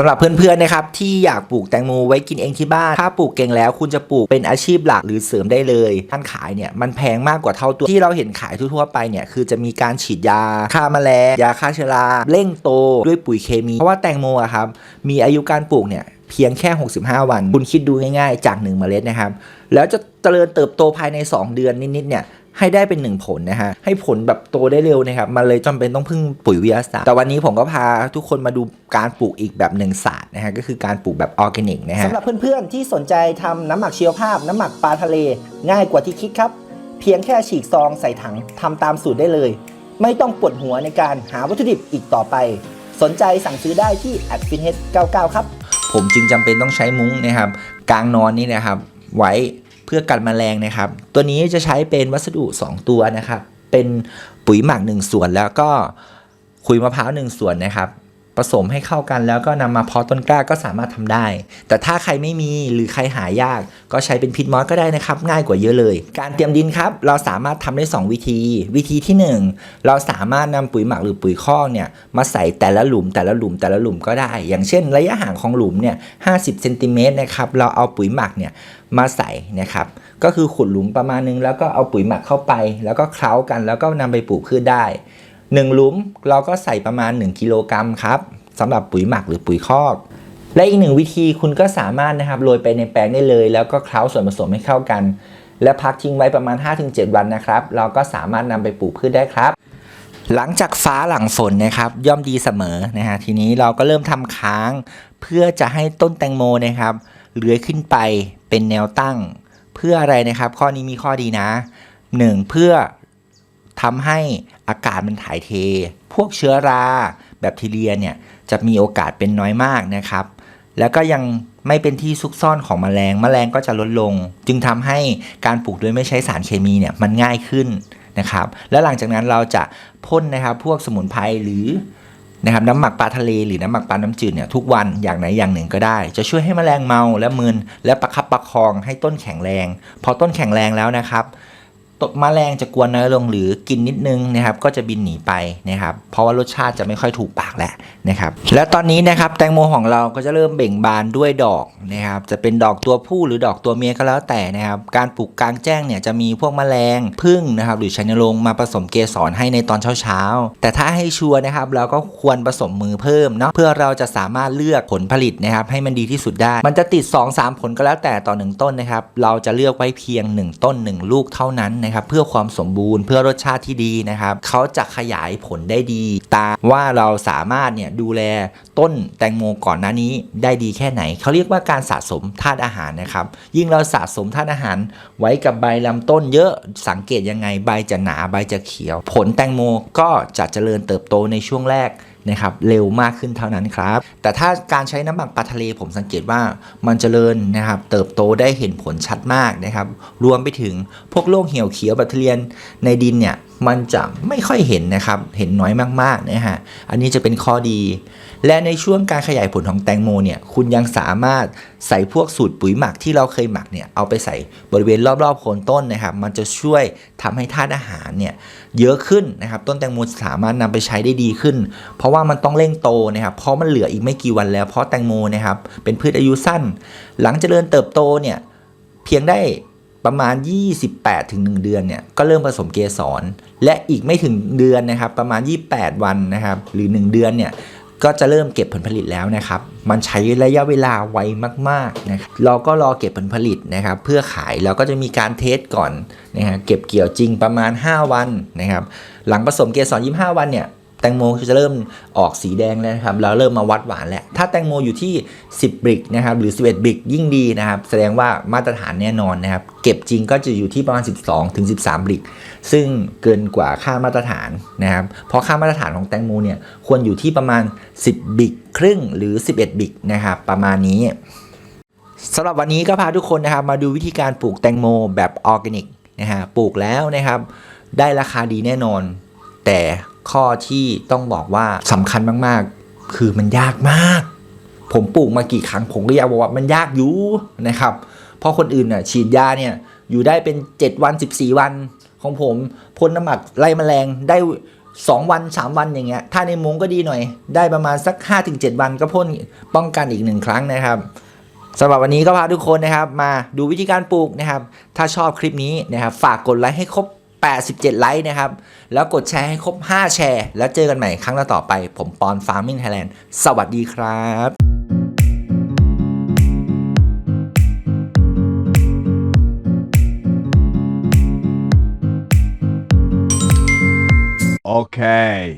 สำหรับเพื่อนๆนะครับที่อยากปลูกแตงโมไว้กินเองที่บ้าน ถ้าปลูกเก่งแล้วคุณจะปลูกเป็นอาชีพหลักหรือเสริมได้เลยท่านขายเนี่ยมันแพงมากกว่าเท่าตัวที่เราเห็นขายทั่วๆไปเนี่ยคือจะมีการฉีดยาฆ่าแมลงยาฆ่าเชื้อราเร่งโตด้วยปุ๋ยเคมี เพราะว่าแตงโมอะครับมีอายุการปลูกเนี่ยเพียงแค่ 65 วัน คุณคิดดูง่ายๆ จาก 1 เมล็ดนะครับ แล้วจะเจริญเติบโตภายใน 2 เดือนนิดๆเนี่ย ให้ได้เป็นหนึ่งผลนะฮะให้ผลแบบโตได้เร็วนะครับมันเลยจำเป็นต้องพึ่งปุ๋ยวิทยาศาสตร์แต่วันนี้ผมก็พาทุกคนมาดูการปลูกอีกแบบหนึ่งศาสตร์นะฮะก็คือการปลูกแบบออร์แกนิกนะฮะสำหรับเพื่อนๆที่สนใจทำน้ำหมักชีวภาพ น้ำหมักปลาทะเล ง่ายกว่าที่คิดครับ เพียงแค่ฉีกซองใส่ถังทำตามสูตรได้เลย ไม่ต้องปวดหัวในการหาวัตถุดิบอีกต่อไป สนใจสั่งซื้อได้ที่ a d f i n h e a d 99 ครับผมจึงจำเป็นต้องใช้มุ้งนะครับกลางนอนนี่นะครับไว้ เพื่อกันแมลงนะครับ ตัวนี้จะใช้เป็นวัสดุ 2 ตัวนะครับ เป็นปุ๋ยหมัก 1 ส่วนแล้วก็ขุยมะพร้าว1ส่วนนะครับ ผสมให้เข้ากันแล้วก็นำมาเพาะต้นกล้าก็สามารถทำได้ แต่ถ้าใครไม่มีหรือใครหายาก ก็ใช้เป็นพิษมอสก็ได้นะครับ ง่ายกว่าเยอะเลย การเตรียมดินครับ เราสามารถทำได้ 2 วิธี วิธีที่ 1 เราสามารถนำปุ๋ยหมักหรือปุ๋ยคอกเนี่ยมาใส่แต่ละหลุมแต่ละหลุมแต่ละหลุมก็ได้ อย่างเช่น ระยะห่างของหลุมเนี่ย50เซนติเมตรนะครับเราเอาปุ๋ยหมักเนี่ยมาใส่นะครับก็คือขุดหลุมประมาณนึงแล้วก็เอาปุ๋ยหมักเข้าไป แล้วก็เคล้ากันแล้วก็นำไปปลูกพืชได้ 1หลุมเราก็ใส่ประมาณ 1 กิโลกรัมครับสำหรับปุ๋ยหมักหรือปุ๋ยคอกและอีกหนึ่งวิธีคุณก็สามารถนะครับโรยไปในแปลงได้เลย แล้วก็เคล้าส่วนผสมให้เข้ากัน และพักทิ้งไว้ประมาณ 5-7 วันนะครับ เราก็สามารถนำไปปลูกพืชได้ครับ หลังจากฟ้าหลังฝนนะครับย่อมดีเสมอนะฮะทีนี้เราก็เริ่มทำค้าง เพื่อจะให้ต้นแตงโมนะครับเลื้อยขึ้นไปเป็นแนวตั้ง เพื่ออะไรนะครับ ข้อนี้มีข้อดีนะ 1. เพื่อ ทำให้อากาศมันถ่ายเท พวกเชื้อราแบคทีเรียเนี่ยจะมีโอกาสเป็นน้อยมากนะครับ แล้วก็ยังไม่เป็นที่ซุกซ่อนของแมลงแมลงก็จะลดลง จึงทำให้การปลูกโดยไม่ใช้สารเคมีเนี่ยมันง่ายขึ้นนะครับ แล้วหลังจากนั้นเราจะพ่นนะครับพวกสมุนไพรหรือนะครับน้ำหมักปลาทะเลหรือน้ำหมักปลาน้ำจืดเนี่ยทุกวันอย่างไหนอย่างหนึ่งก็ได้ จะช่วยให้แมลงเมาและมึนและประคับประคองให้ต้นแข็งแรง พอต้นแข็งแรงแล้วนะครับ ตกแมลงจะกวนน้อยลงหรือกินนิดนึงนะครับก็จะบินหนีไปนะครับเพราะว่ารสชาติจะไม่ค่อยถูกปากแหละนะครับและตอนนี้นะครับแตงโมของเราก็จะเริ่มเบ่งบานด้วยดอกนะครับจะเป็นดอกตัวผู้หรือดอกตัวเมียก็แล้วแต่นะครับการปลูกกลางแจ้งเนี่ยจะมีพวกแมลงพึ่งนะครับหรือชัยนรงมาผสมเกสรให้ในตอนเช้าๆ แต่ถ้าให้ชัวร์นะครับเราก็ควรผสมมือเพิ่มเนาะเพื่อเราจะสามารถเลือกผลผลิตนะครับให้มันดีที่สุดได้ มันจะติด 2-3 ผลก็แล้วแต่ต่อหนึ่งต้นนะครับเราจะเลือกไว้เพียง 1 ต้น 1 ลูกเท่านั้นนะครับเพื่อความสมบูรณ์เพื่อรสชาติที่ดีนะครับเขาจะขยายผลได้ดี ตามว่าเราสามารถเนี่ยดูแลต้นแตงโมก่อนหน้านี้ได้ดีแค่ไหน เขาเรียกว่าการสะสมธาตุอาหารนะครับ ยิ่งเราสะสมธาตุอาหาร ไว้กับใบลำต้นเยอะสังเกตยังไงใบจะหนาใบจะเขียว ผลแตงโมก็จะเจริญเติบโตในช่วงแรก นะครับเร็วมากขึ้นเท่านั้นครับ แต่ถ้าการใช้น้ำหมักปลาทะเลผมสังเกตว่ามันเจริญนะครับเติบโตได้เห็นผลชัดมากนะครับรวมไปถึงพวกโรคเหี่ยวเขียวแบคทีเรียนในดินเนี่ย มันจะไม่ค่อยเห็นนะครับ เห็นน้อยมากๆนะฮะ อันนี้จะเป็นข้อดี และในช่วงการขยายผลของแตงโมเนี่ย คุณยังสามารถใส่พวกสูตรปุ๋ยหมักที่เราเคยหมักเนี่ย เอาไปใส่บริเวณรอบๆโคนต้นนะครับ มันจะช่วยทำให้ธาตุอาหารเนี่ยเยอะขึ้นนะครับ ต้นแตงโมสามารถนำไปใช้ได้ดีขึ้น เพราะว่ามันต้องเร่งโตนะครับ เพราะมันเหลืออีกไม่กี่วันแล้ว เพราะแตงโมนะครับ เป็นพืชอายุสั้น หลังเจริญเติบโตเนี่ย เพียงได้ ประมาณ 28 ถึง 1 เดือนเนี่ยก็เริ่มผสมเกสร และอีกไม่ถึงเดือนนะครับ ประมาณ 28 วันนะครับ หรือ 1 เดือนเนี่ยก็จะเริ่มเก็บผลผลิตแล้วนะครับ มันใช้ระยะเวลาไวมากๆนะครับเราก็รอเก็บผลผลิตนะครับ เพื่อขายเราก็จะมีการเทสก่อนนะฮะเก็บเกี่ยวจริงประมาณ 5 วันนะครับ หลังผสมเกสร25 วันเนี่ย แตงโมจะเริ่มออกสีแดงแล้วนะครับเราเริ่มมาวัดหวานแล้วถ้าแตงโมอยู่ที่ 10 บริกนะครับหรือ 11 บริกยิ่งดีนะครับแสดงว่ามาตรฐานแน่นอนนะครับเก็บจริงก็จะอยู่ที่ประมาณ 12ถึง13 บริก ซึ่งเกินกว่าค่ามาตรฐานนะครับเพราะค่ามาตรฐานของแตงโมเนี่ยควรอยู่ที่ประมาณ 10 บริกครึ่งหรือ 11 บริกนะครับประมาณนี้สำหรับวันนี้ก็พาทุกคนนะครับมาดูวิธีการปลูกแตงโมแบบออร์แกนิกนะฮะปลูกแล้วนะครับได้ราคาดีแน่นอน แต่ ข้อที่ต้องบอกว่าสำคัญมากๆ คือมันยากมาก ผมปลูกมากี่ครั้งผมก็อยากบอกว่ามันยากอยู่นะครับ เพราะคนอื่นน่ะฉีดยาเนี่ยอยู่ได้เป็น 7 วัน 14 วันของผมพ่นน้ำหมักไล่แมลงได้ 2 วัน 3 วันอย่างเงี้ยถ้าในมุ้งก็ดีหน่อย ได้ประมาณสัก 5-7 วันก็พ่นป้องกันอีกหนึ่งครั้งนะครับสำหรับวันนี้ก็พาทุกคนนะครับ มาดูวิธีการปลูกนะครับ ถ้าชอบคลิปนี้นะครับ ฝากกดไลค์ให้ครบ 87 ไลค์นะครับ แล้วกดแชร์ให้ครบ 5 แชร์ แล้วเจอกันใหม่ครั้งต่อไป ผมปอนฟาร์มิ n งไทยแลนด์สวัสดีครับ Okay.